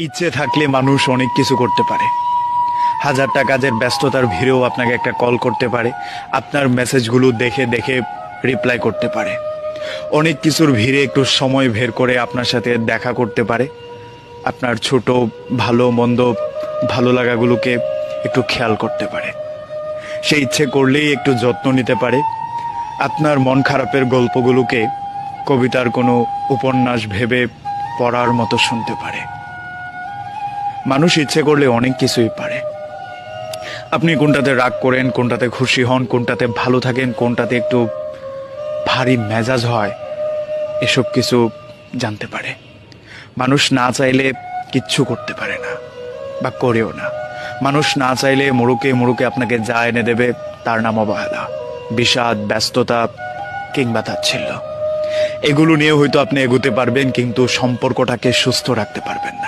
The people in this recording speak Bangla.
ইচ্ছে থাকলে মানুষ অনেক কিছু করতে পারে। হাজারটা কাজের ব্যস্ততার ভিড়েও আপনাকে একটা কল করতে পারে, আপনার মেসেজগুলো দেখে দেখে রিপ্লাই করতে পারে। অনেক কিছুর ভিড়ে একটু সময় বের করে আপনার সাথে দেখা করতে পারে। আপনার ছোট, ভালো, মন্দ, ভালো লাগাগুলোকে একটু খেয়াল করতে পারে। সে ইচ্ছে করলেই একটু যত্ন নিতে পারে। আপনার মন খারাপের গল্পগুলোকে কবিতার কোনো উপন্যাস ভেবে পড়ার মতো শুনতে পারে। মানুষ ইচ্ছে করলে অনেক কিছুই পারে। আপনি কোনটাতে রাগ করেন, কোনটাতে খুশি হন, কোনটাতে ভালো থাকেন, কোনটাতে একটু ভারী মেজাজ হয়, এসব কিছু জানতে পারে। মানুষ না চাইলে কিচ্ছু করতে পারে না বা করেও না। মানুষ না চাইলে মুরুকে মুরুকে আপনাকে যা এনে দেবে তার নাম অবহেলা, বিষাদ, ব্যস্ততা কিংবা তাচ্ছিল্য। এগুলো নিয়ে হয়তো আপনি এগোতে পারবেন, কিন্তু সম্পর্কটাকে সুস্থ রাখতে পারবেন না।